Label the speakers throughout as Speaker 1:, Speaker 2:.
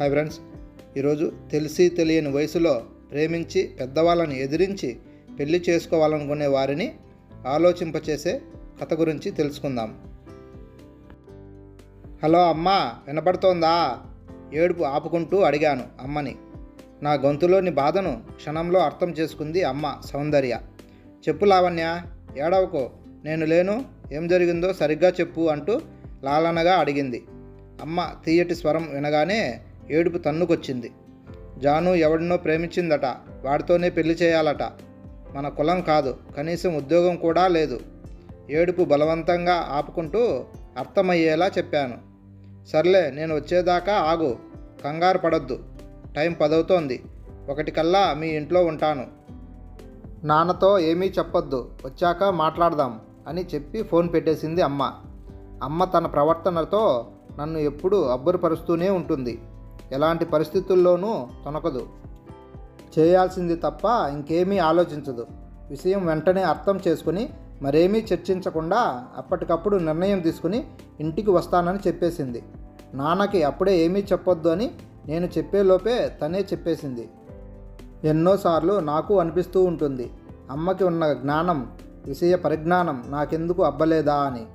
Speaker 1: Hi friends. ఈరోజు తెలిసి తెలియని వయసులో ప్రేమించి పెద్దవాళ్ళని ఎదిరించి పెళ్ళి చేసుకోవాలనుకునే వారిని ఆలోచింపచేసే కథ గురించి తెలుసుకుందాం. హలో అమ్మా వినపడుతోందా? ఏడుపు ఆపుకుంటూ అడిగాను అమ్మని. నా గొంతులోని బాధను క్షణంలో అర్థం చేసుకుంది అమ్మ సౌందర్య. చెప్పు లావణ్య ఏడవకో. నేను లేను ఏం జరిగిందో సరిగ్గా చెప్పు అంటూ లాలనగా అడిగింది. అమ్మ తీయటి స్వరం వినగానే ఏడుపు తన్నుకొచ్చింది. జాను ఎవడినో ప్రేమించిందట వాడితోనే పెళ్ళి చేయాలట. మన కులం కాదు కనీసం ఉద్యోగం కూడా లేదు. ఏడుపు బలవంతంగా ఆపుకుంటూ అర్థమయ్యేలా చెప్పాను. సర్లే నేను వచ్చేదాకా ఆగు కంగారు పడొద్దు. టైం పదవుతోంది ఒకటి కల్లా మీ ఇంట్లో ఉంటాను. నాన్నతో ఏమీ చెప్పొద్దు వచ్చాక మాట్లాడదాం అని చెప్పి ఫోన్ పెట్టేసింది అమ్మ. అమ్మ తన ప్రవర్తనతో నన్ను ఎప్పుడూ అబ్బురపరుస్తూనే ఉంటుంది. ఎలాంటి పరిస్థితుల్లోనూ తొనకదు. చేయాల్సింది తప్ప ఇంకేమీ ఆలోచించదు. విషయం వెంటనే అర్థం చేసుకుని మరేమీ చర్చించకుండా అప్పటికప్పుడు నిర్ణయం తీసుకుని ఇంటికి వస్తానని చెప్పేసింది. నాన్నకి అప్పుడే ఏమీ చెప్పొద్దు అని నేను చెప్పేలోపే తనే చెప్పేసింది. ఎన్నోసార్లు నాకు అనిపిస్తూ ఉంటుంది అమ్మకి ఉన్న జ్ఞానం విషయ పరిజ్ఞానం నాకెందుకు అబ్బలేదా అని.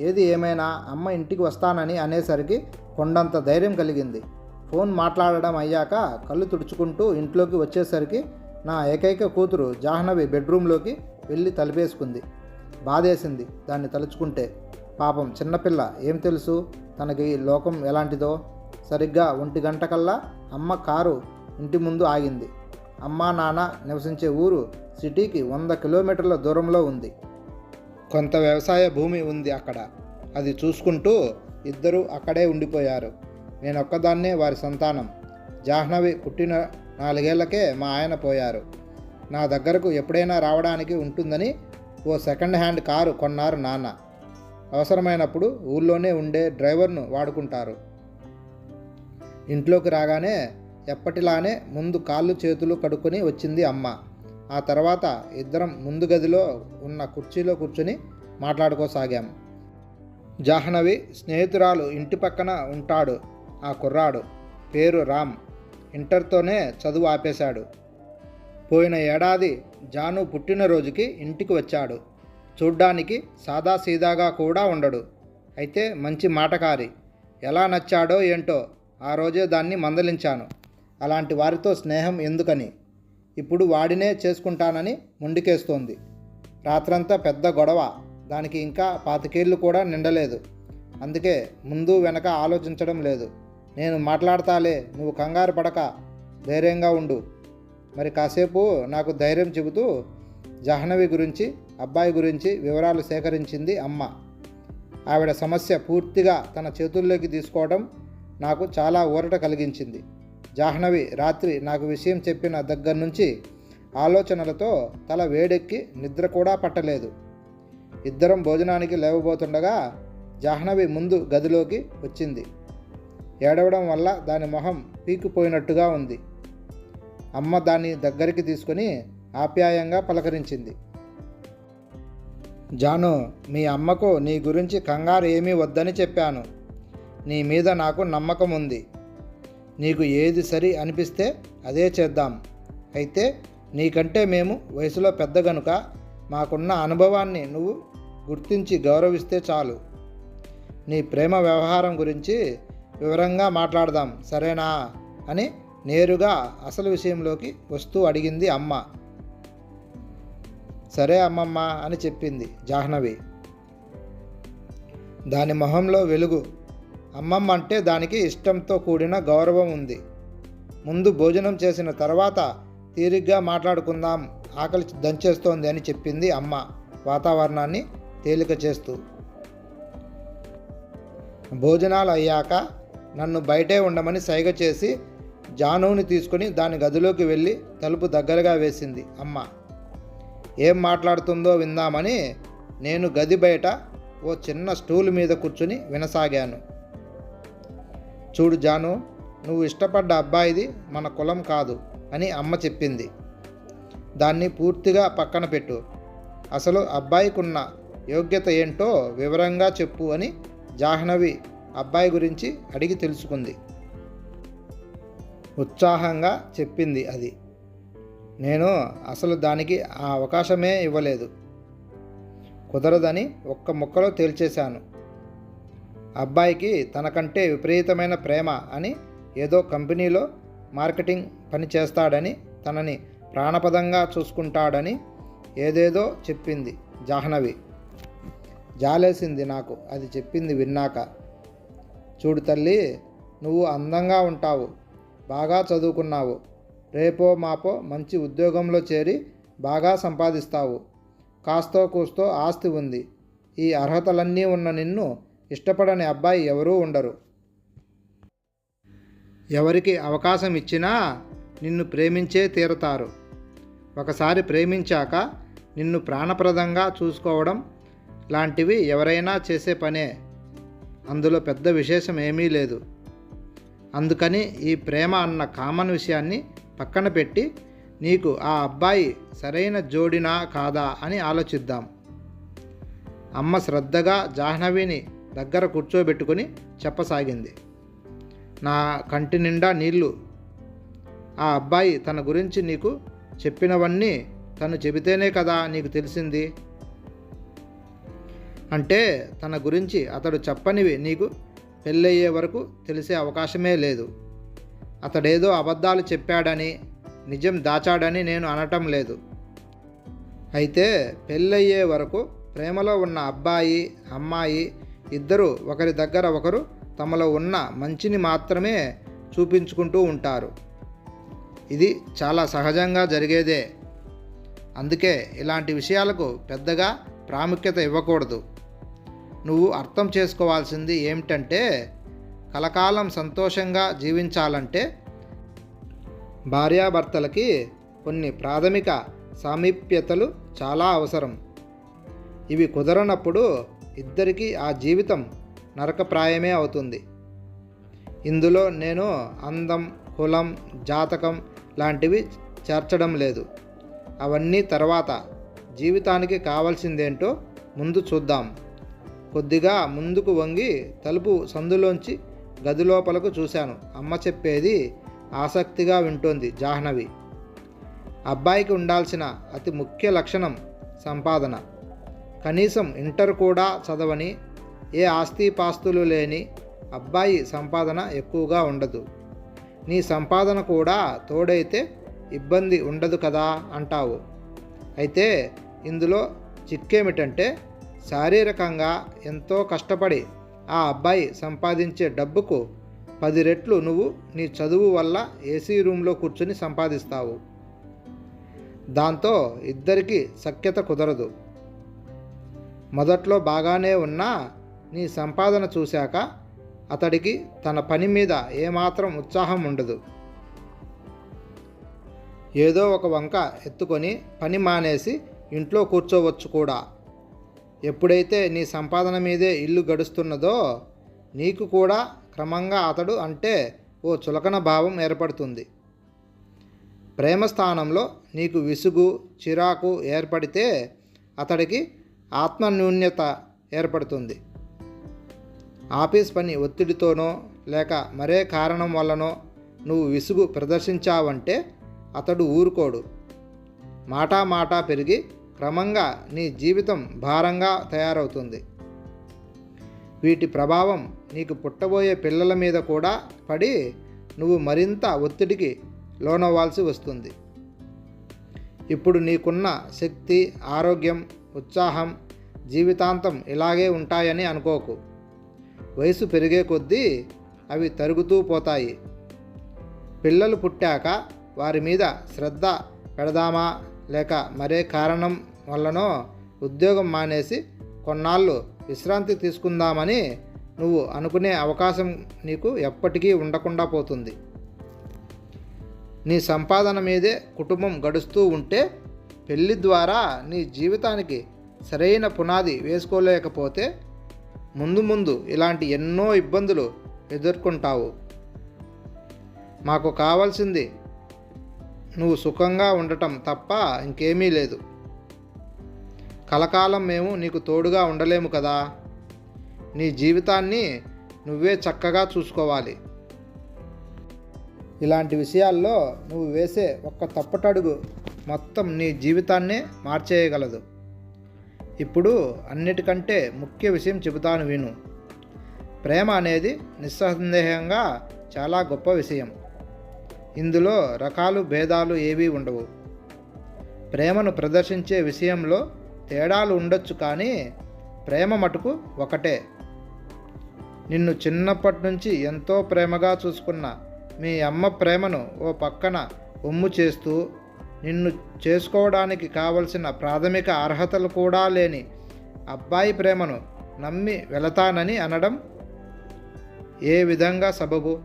Speaker 1: ఏది ఏమైనా అమ్మ ఇంటికి వస్తానని అనేసరికి కొండంత ధైర్యం కలిగింది. ఫోన్ మాట్లాడడం అయ్యాక కళ్ళు తుడుచుకుంటూ ఇంట్లోకి వచ్చేసరికి నా ఏకైక కూతురు జాహ్నవి బెడ్రూమ్లోకి వెళ్ళి తలిపేసుకుంది. బాధేసింది దాన్ని తలుచుకుంటే. పాపం చిన్నపిల్ల ఏం తెలుసు? తనకి లోకం ఎలాంటిదో? సరిగ్గా ఒంటి గంటకల్లా అమ్మ కారు ఇంటి ముందు ఆగింది. అమ్మా నాన్న నివసించే ఊరు సిటీకి వంద కిలోమీటర్ల దూరంలో ఉంది. కొంత వ్యవసాయ భూమి ఉంది అక్కడ. అది చూసుకుంటూ ఇద్దరూ అక్కడే ఉండిపోయారు. నేను ఒక్కదాన్నే వారి సంతానం. జాహ్నవి పుట్టిన నాలుగేళ్ళకే మా ఆయన పోయారు. నా దగ్గరకు ఎప్పుడైనా రావడానికి ఉంటుందని ఓ సెకండ్ హ్యాండ్ కారు కొన్నారు నాన్న. అవసరమైనప్పుడు ఊళ్ళోనే ఉండే డ్రైవర్ను వాడుకుంటారు. ఇంట్లోకి రాగానే ఎప్పటిలానే ముందు కాళ్ళు చేతులు కడుక్కొని వచ్చింది అమ్మ. ఆ తర్వాత ఇద్దరం ముందు గదిలో ఉన్న కుర్చీలో కూర్చొని మాట్లాడుకోసాగాం. జాహ్నవి స్నేహితురాలు ఇంటి పక్కన ఉంటాడు. ఆ కుర్రాడు పేరు రామ్ ఇంటర్తోనే చదువు ఆపేశాడు. పోయిన ఏడాది జాను పుట్టినరోజుకి ఇంటికి వచ్చాడు. చూడ్డానికి సాదాసీదాగా కూడా ఉండడు. అయితే మంచి మాటకారి. ఎలా నచ్చాడో ఏంటో ఆ రోజే దాన్ని మందలించాను. అలాంటి వారితో స్నేహం ఎందుకని? ఇప్పుడు వాడినే చేసుకుంటానని ముండికేస్తోంది. రాత్రంతా పెద్ద గొడవ. దానికి ఇంకా పాతికేళ్ళు కూడా నిండలేదు. అందుకే ముందు వెనక ఆలోచించడం లేదు. నేను మాట్లాడతాలే నువ్వు కంగారు పడక ధైర్యంగా ఉండు. మరి కాసేపు నాకు ధైర్యం చెబుతూ జాహ్నవి గురించి అబ్బాయి గురించి వివరాలు సేకరించింది అమ్మ. ఆవిడ సమస్య పూర్తిగా తన చేతుల్లోకి తీసుకోవడం నాకు చాలా ఊరట కలిగించింది. జాహ్నవి రాత్రి నాకు విషయం చెప్పిన దగ్గర నుంచి ఆలోచనలతో తల వేడెక్కి నిద్ర కూడా పట్టలేదు. ఇద్దరం భోజనానికి లేవబోతుండగా జాహ్నవి ముందు గదిలోకి వచ్చింది. ఏడవడం వల్ల దాని మొహం పీకిపోయినట్టుగా ఉంది. అమ్మ దాన్ని దగ్గరికి తీసుకొని ఆప్యాయంగా పలకరించింది. జాను మీ అమ్మకు నీ గురించి కంగారు ఏమీ వద్దని చెప్పాను. నీ మీద నాకు నమ్మకం ఉంది. నీకు ఏది సరి అనిపిస్తే అదే చేద్దాం. అయితే నీకంటే మేము వయసులో పెద్ద గనుక మాకున్న అనుభవాన్ని నువ్వు గుర్తించి గౌరవిస్తే చాలు. నీ ప్రేమ వ్యవహారం గురించి వివరంగా మాట్లాడదాం సరేనా? అని నేరుగా అసలు విషయంలోకి వస్తూ అడిగింది అమ్మ. సరే అమ్మమ్మ అని చెప్పింది జాహ్నవి. దాని మొహంలో వెలుగు. అమ్మమ్మ అంటే దానికి ఇష్టంతో కూడిన గౌరవం ఉంది. ముందు భోజనం చేసిన తర్వాత తీరిగ్గా మాట్లాడుకుందాం ఆకలి దంచేస్తోంది అని చెప్పింది అమ్మ వాతావరణాన్ని తేలిక చేస్తూ భోజనాలు అయ్యాక నన్ను బయటే ఉండమని సైగ చేసి జానువుని తీసుకుని దాని గదిలోకి వెళ్ళి తలుపు దగ్గరగా వేసింది. అమ్మ ఏం మాట్లాడుతుందో విందామని నేను గది బయట ఓ చిన్న స్టూల్ మీద కూర్చుని వినసాగాను. చూడు జాను నువ్వు ఇష్టపడ్డ అబ్బాయిది మన కులం కాదు అని అమ్మ చెప్పింది. దాన్ని పూర్తిగా పక్కన పెట్టు. అసలు అబ్బాయికున్న యోగ్యత ఏంటో వివరంగా చెప్పు అని జాహ్నవి అబ్బాయి గురించి అడిగి తెలుసుకుంది. ఉత్సాహంగా చెప్పింది అది. నేను అసలు దానికి ఆ అవకాశమే ఇవ్వలేదు. కుదరదని ఒక్క ముక్కలో తేల్చేశాను. అబ్బాయికి తనకంటే విపరీతమైన ప్రేమ అని ఏదో కంపెనీలో మార్కెటింగ్ పని చేస్తాడని తనని ప్రాణపదంగా చూసుకుంటాడని ఏదేదో చెప్పింది జాహ్నవి. జాలేసింది నాకు. అది చెప్పింది విన్నాక. చూడు తల్లి నువ్వు అందంగా ఉంటావు బాగా చదువుకున్నావు రేపో మాపో మంచి ఉద్యోగంలో చేరి బాగా సంపాదిస్తావు. కాస్తో కూస్తో ఆస్తి ఉంది. ఈ అర్హతలన్నీ ఉన్న నిన్ను ఇష్టపడని అబ్బాయి ఎవరూ ఉండరు. ఎవరికి అవకాశం ఇచ్చినా నిన్ను ప్రేమించే తీరతారు. ఒకసారి ప్రేమించాక నిన్ను ప్రాణప్రదంగా చూసుకోవడం లాంటివి ఎవరైనా చేసే పనే. అందులో పెద్ద విశేషం ఏమీ లేదు. అందుకని ఈ ప్రేమ అన్న కామన్ విషయాన్ని పక్కన పెట్టి నీకు ఆ అబ్బాయి సరైన జోడినా కాదా అని ఆలోచిద్దాం. అమ్మ శ్రద్ధగా జాహ్నవిని దగ్గర కూర్చోబెట్టుకుని చెప్పసాగింది. నా కంటి నిండా నీళ్ళు. ఆ అబ్బాయి తన గురించి నీకు చెప్పినవన్నీ తను చెబితేనే కదా నీకు తెలిసింది? అంటే తన గురించి అతడు చెప్పనివి నీకు పెళ్ళయ్యే వరకు తెలిసే అవకాశమే లేదు. అతడేదో అబద్ధాలు చెప్పాడని నిజం దాచాడని నేను అనటం లేదు. అయితే పెళ్ళయ్యే వరకు ప్రేమలో ఉన్న అబ్బాయి అమ్మాయి ఇద్దరు ఒకరి దగ్గర ఒకరు తమలో ఉన్న మంచిని మాత్రమే చూపించుకుంటూ ఉంటారు. ఇది చాలా సహజంగా జరిగేదే. అందుకే ఇలాంటి విషయాలకు పెద్దగా ప్రాముఖ్యత ఇవ్వకూడదు. నువ్వు అర్థం చేసుకోవాల్సింది ఏమిటంటే కలకాలం సంతోషంగా జీవించాలంటే భార్యాభర్తలకి కొన్ని ప్రాథమిక సామీప్యతలు చాలా అవసరం. ఇవి కుదరనప్పుడు ఇద్దరికీ ఆ జీవితం నరకప్రాయమే అవుతుంది. ఇందులో నేను అందం కులం జాతకం లాంటివి చేర్చడం లేదు. అవన్నీ తర్వాత జీవితానికి కావాల్సిందేంటో ముందు చూద్దాం. కొద్దిగా ముందుకు వంగి తలుపు సందులోంచి గదిలోపలకు చూశాను. అమ్మ చెప్పేది ఆసక్తిగా వింటోంది జాహ్నవి. అబ్బాయికి ఉండాల్సిన అతి ముఖ్య లక్షణం సంపాదన. కనీసం ఇంటర్ కూడా చదవని ఏ ఆస్తిపాస్తులు లేని అబ్బాయి సంపాదన ఎక్కువగా ఉండదు. నీ సంపాదన కూడా తోడైతే ఇబ్బంది ఉండదు కదా అంటావు. అయితే ఇందులో చిక్కేమిటంటే శారీరకంగా ఎంతో కష్టపడి ఆ అబ్బాయి సంపాదించే డబ్బుకు పది రెట్లు నువ్వు నీ చదువు వల్ల ఏసీ రూమ్లో కూర్చుని సంపాదిస్తావు. దాంతో ఇద్దరికీ సఖ్యత కుదరదు. మొదట్లో బాగానే ఉన్నా నీ సంపాదన చూశాక అతడికి తన పని మీద ఏమాత్రం ఉత్సాహం ఉండదు. ఏదో ఒక వంక ఎత్తుకొని పని మానేసి ఇంట్లో కూర్చోవచ్చు కూడా. ఎప్పుడైతే నీ సంపాదన మీదే ఇల్లు గడుస్తున్నదో నీకు కూడా క్రమంగా అతడు అంటే ఓ చులకన భావం ఏర్పడుతుంది. ప్రేమ స్థానంలో నీకు విసుగు చిరాకు ఏర్పడితే అతడికి ఆత్మన్యూన్యత ఏర్పడుతుంది. ఆఫీస్ పని ఒత్తిడితోనో లేక మరే కారణం వల్లనో నువ్వు విసుగు ప్రదర్శించావంటే అతడు ఊరుకోడు. మాటా మాటా పెరిగి క్రమంగా నీ జీవితం భారంగా తయారవుతుంది. వీటి ప్రభావం నీకు పుట్టబోయే పిల్లల మీద కూడా పడి నువ్వు మరింత ఒత్తిడికి లోనవ్వాల్సి వస్తుంది. ఇప్పుడు నీకున్న శక్తి ఆరోగ్యం ఉత్సాహం జీవితాంతం ఇలాగే ఉంటాయని అనుకోకు. వయసు పెరిగే కొద్దీ అవి తరుగుతూ పోతాయి. పిల్లలు పుట్టాక వారి మీద శ్రద్ధ పెడదామా? లేక మరే కారణం వల్లనో ఉద్యోగం మానేసి కొన్నాళ్ళు విశ్రాంతి తీసుకుందామని నువ్వు అనుకునే అవకాశం నీకు ఎప్పటికీ ఉండకుండా పోతుంది. నీ సంపాదన మీదే కుటుంబం గడుస్తూ ఉంటే పెళ్ళి ద్వారా నీ జీవితానికి సరైన పునాది వేసుకోలేకపోతే ముందు ముందు ఇలాంటి ఎన్నో ఇబ్బందులు ఎదుర్కొంటావు. మాకు కావాల్సింది నువ్వు సుఖంగా ఉండటం తప్ప ఇంకేమీ లేదు. కలకాలం మేము నీకు తోడుగా ఉండలేము కదా. నీ జీవితాన్ని నువ్వే చక్కగా చూసుకోవాలి. ఇలాంటి విషయాల్లో నువ్వు వేసే ఒక్క తప్పటడుగు మొత్తం నీ జీవితాన్నే మార్చేయగలదు. ఇప్పుడు అన్నిటికంటే ముఖ్య విషయం చెబుతాను విను. ప్రేమ అనేది నిస్సందేహంగా చాలా గొప్ప విషయం. ఇందులో రకాలు భేదాలు ఏవీ ఉండవు. ప్రేమను ప్రదర్శించే విషయంలో తేడాలు ఉండొచ్చు కానీ ప్రేమ మటుకు ఒకటే. నిన్ను చిన్నప్పటి నుంచి ఎంతో ప్రేమగా చూసుకున్న మీ అమ్మ ప్రేమను ఓ పక్కన ఒమ్ము చేస్తూ నిన్ను చేసుకోవడానికి కావలసిన ప్రాథమిక అర్హతలు కూడా లేని అబ్బాయి ప్రేమను నమ్మి వెళతానని అనడం ఏ విధంగా సబబు?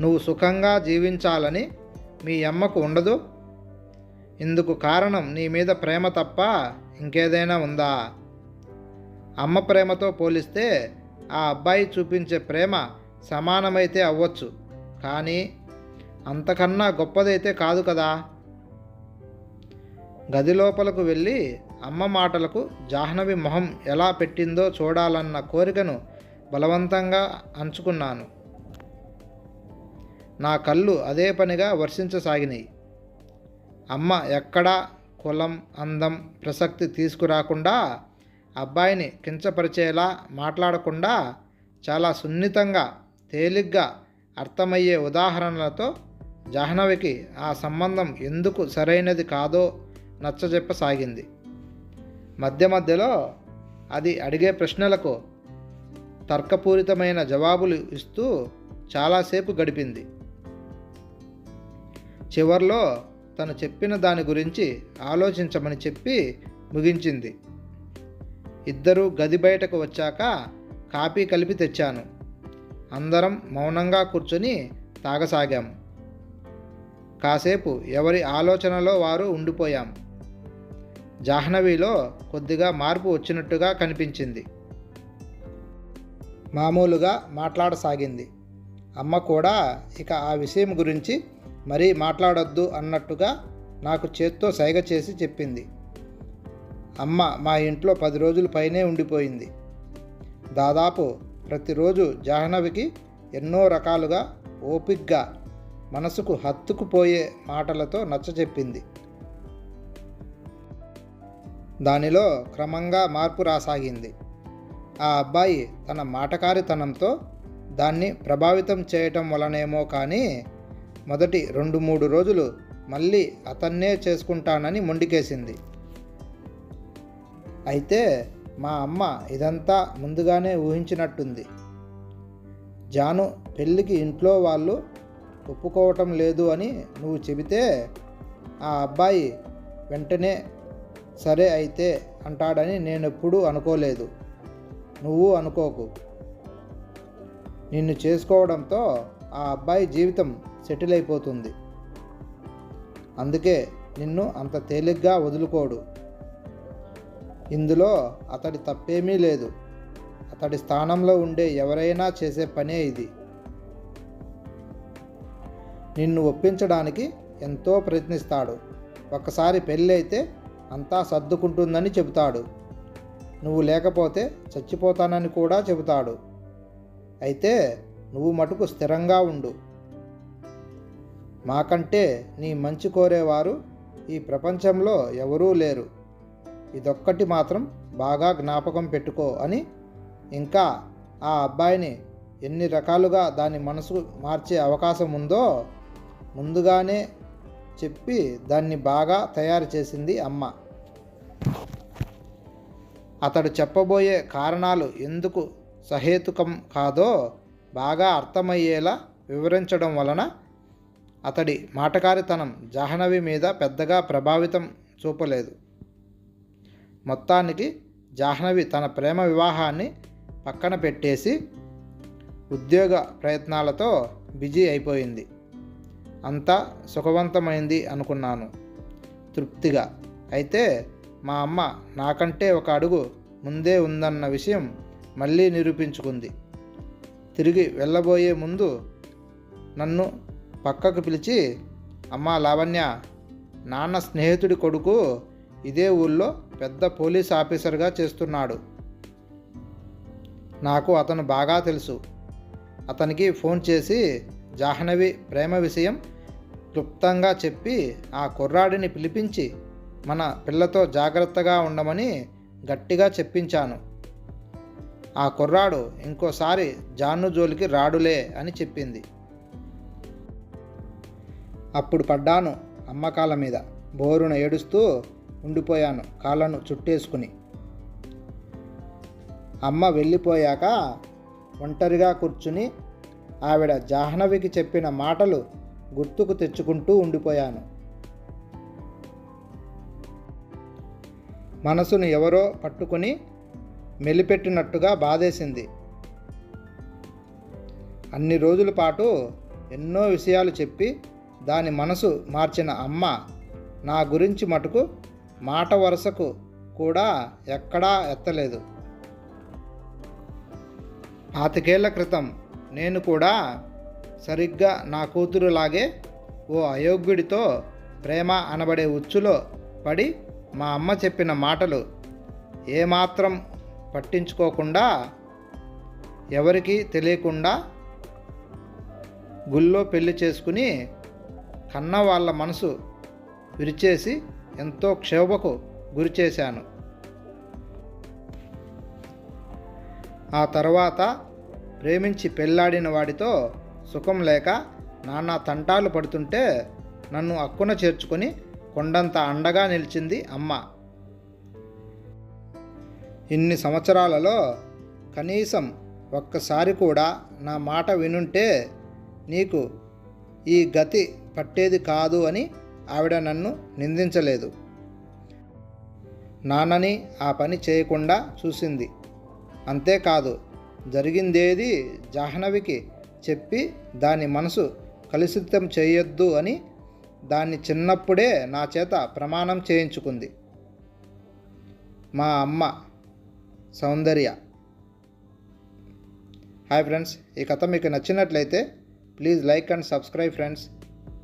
Speaker 1: నువ్వు సుఖంగా జీవించాలని మీ అమ్మకు ఉండదు. ఇందుకు కారణం నీ మీద ప్రేమ తప్ప ఇంకేదైనా ఉందా? అమ్మ ప్రేమతో పోలిస్తే ఆ అబ్బాయి చూపించే ప్రేమ సమానమైతే అవ్వచ్చు. కానీ అంతకన్నా గొప్పదైతే కాదు కదా? గది లోపలకు వెళ్ళి అమ్మ మాటలకు జాహ్నవి మొహం ఎలా పెట్టిందో చూడాలన్న కోరికను బలవంతంగా అంచుకున్నాను. నా కళ్ళు అదే పనిగా వర్షించసాగినాయి. అమ్మ ఎక్కడా కులం అందం ప్రసక్తి తీసుకురాకుండా అబ్బాయిని కించపరిచేలా మాట్లాడకుండా చాలా సున్నితంగా తేలిగ్గా అర్థమయ్యే ఉదాహరణలతో జాహ్నవికి ఆ సంబంధం ఎందుకు సరైనది కాదో నచ్చజెప్పసాగింది. మధ్య మధ్యలో అది అడిగే ప్రశ్నలకు తర్కపూరితమైన జవాబులు ఇస్తూ చాలాసేపు గడిపింది. చివర్లో తను చెప్పిన దాని గురించి ఆలోచించమని చెప్పి ముగించింది. ఇద్దరూ గది బయటకు వచ్చాక కాపీ కలిపి తెచ్చాను. అందరం మౌనంగా కూర్చొని తాగసాగాం. కాసేపు ఎవరి ఆలోచనలో వారు ఉండిపోయాం. జాహ్నవిలో కొద్దిగా మార్పు వచ్చినట్టుగా కనిపించింది. మామూలుగా మాట్లాడసాగింది. అమ్మ కూడా ఇక ఆ విషయం గురించి మరీ మాట్లాడొద్దు అన్నట్టుగా నాకు చేత్తో సైగ చేసి చెప్పింది. అమ్మ మా ఇంట్లో పది రోజుల పైనే ఉండిపోయింది. దాదాపు ప్రతిరోజు జాహ్నవికి ఎన్నో రకాలుగా ఓపిగ్గా మనసుకు హత్తుకుపోయే మాటలతో నచ్చచెప్పింది దానిలో క్రమంగా మార్పు రాసాగింది. ఆ అబ్బాయి తన మాటకారితనంతో దాన్ని ప్రభావితం చేయటం వలనేమో కానీ మొదటి రెండు మూడు రోజులు మళ్ళీ అతన్నే చేసుకుంటానని మొండికేసింది. అయితే మా అమ్మ ఇదంతా ముందుగానే ఊహించినట్టుంది. జాను పెళ్ళికి ఇంట్లో వాళ్ళు ఒప్పుకోవటం లేదు అని నువ్వు చెబితే ఆ అబ్బాయి వెంటనే సరే అయితే అంటాడని నేను ఎప్పుడూ అనుకోలేదు. నువ్వు అనుకోకు. నిన్ను చేసుకోవడంతో ఆ అబ్బాయి జీవితం సెటిల్ అయిపోతుంది. అందుకే నిన్ను అంత తేలిగ్గా వదులుకోడు. ఇందులో అతడి తప్పేమీ లేదు. అతడి స్థానంలో ఉండే ఎవరైనా చేసే పనే ఇది. నిన్ను ఒప్పించడానికి ఎంతో ప్రయత్నిస్తాడు. ఒకసారి పెళ్ళైతే అంతా సర్దుకుంటుందని చెబుతాడు. నువ్వు లేకపోతే చచ్చిపోతానని కూడా చెబుతాడు. అయితే నువ్వు మటుకు స్థిరంగా ఉండు. మాకంటే నీ మంచి కోరేవారు ఈ ప్రపంచంలో ఎవరూ లేరు. ఇదొక్కటి మాత్రం బాగా జ్ఞాపకం పెట్టుకో అని ఇంకా ఆ అబ్బాయిని ఎన్ని రకాలుగా దాని మనసు మార్చే అవకాశం ఉందో ముందుగానే చెప్పి దాన్ని బాగా తయారు చేసింది అమ్మ. అతడు చెప్పబోయే కారణాలు ఎందుకు సహేతుకం కాదో బాగా అర్థమయ్యేలా వివరించడం వలన అతడి మాటకారితనం జాహ్నవి మీద పెద్దగా ప్రభావితం చూపలేదు. మొత్తానికి జాహ్నవి తన ప్రేమ వివాహాన్ని పక్కన పెట్టేసి ఉద్యోగ ప్రయత్నాలతో బిజీ అయిపోయింది. అంతా సుఖవంతమైంది అనుకున్నాను. తృప్తిగా. అయితే మా అమ్మ నాకంటే ఒక అడుగు ముందే ఉందన్న విషయం మళ్ళీ నిరూపించుకుంది. తిరిగి వెళ్ళబోయే ముందు నన్ను పక్కకు పిలిచి అమ్మా లావణ్య నాన్న స్నేహితుడి కొడుకు ఇదే ఊళ్ళో పెద్ద పోలీస్ ఆఫీసర్గా చేస్తున్నాడు. నాకు అతను బాగా తెలుసు. అతనికి ఫోన్ చేసి జాహ్నవి ప్రేమ విషయం క్లుప్తంగా చెప్పి ఆ కుర్రాడిని పిలిపించి మన పిల్లతో జాగ్రత్తగా ఉండమని గట్టిగా చెప్పించాను. ఆ కుర్రాడు ఇంకోసారి జాను జోలికి రాడులే అని చెప్పింది. అప్పుడు పడ్డాను అమ్మ కాళ్ళ మీద. బోరున ఏడుస్తూ ఉండిపోయాను కాళ్ళను చుట్టేసుకుని. అమ్మ వెళ్ళిపోయాక ఒంటరిగా కూర్చుని ఆవిడ జాహ్నవికి చెప్పిన మాటలు గుర్తుకు తెచ్చుకుంటూ ఉండిపోయాను. మనసును ఎవరో పట్టుకొని మెలిపెట్టినట్టుగా బాధేసింది. అన్ని రోజుల పాటు ఎన్నో విషయాలు చెప్పి దాని మనసు మార్చిన అమ్మ నా గురించి మటుకు మాట వరుసకు కూడా ఎక్కడా ఎత్తలేదు. పాతికేళ్ళ క్రితం నేను కూడా సరిగ్గా నా కూతురులాగే ఓ అయోగ్యుడితో ప్రేమ అనబడే ఉచ్చులో పడి మా అమ్మ చెప్పిన మాటలు ఏమాత్రం పట్టించుకోకుండా ఎవరికీ తెలియకుండా గుళ్ళో పెళ్ళి చేసుకుని కన్న వాళ్ళ మనసు విరిచేసి ఎంతో క్షోభకు గురిచేశాను ఆ తర్వాత ప్రేమించి పెళ్ళాడిన వాడితో సుఖం లేక నానా తంటాలు పడుతుంటే నన్ను అక్కున చేర్చుకొని కొండంత అండగా నిలిచింది అమ్మ. ఇన్ని సంవత్సరాలలో కనీసం ఒక్కసారి కూడా నా మాట వినుంటే నీకు ఈ గతి పట్టేది కాదు అని ఆవిడ నన్ను నిందించలేదు. నాన్నని ఆ పని చేయకుండా చూసింది. అంతేకాదు జరిగిందేది జాహ్నవికి చెప్పి దాని మనసు కలుషితం చేయొద్దు అని దాన్ని చిన్నప్పుడే నా చేత ప్రమాణం చేయించుకుంది. మా అమ్మ సౌందర్య. హాయ్ ఫ్రెండ్స్ ఈ కథ మీకు నచ్చినట్లయితే please like and subscribe friends.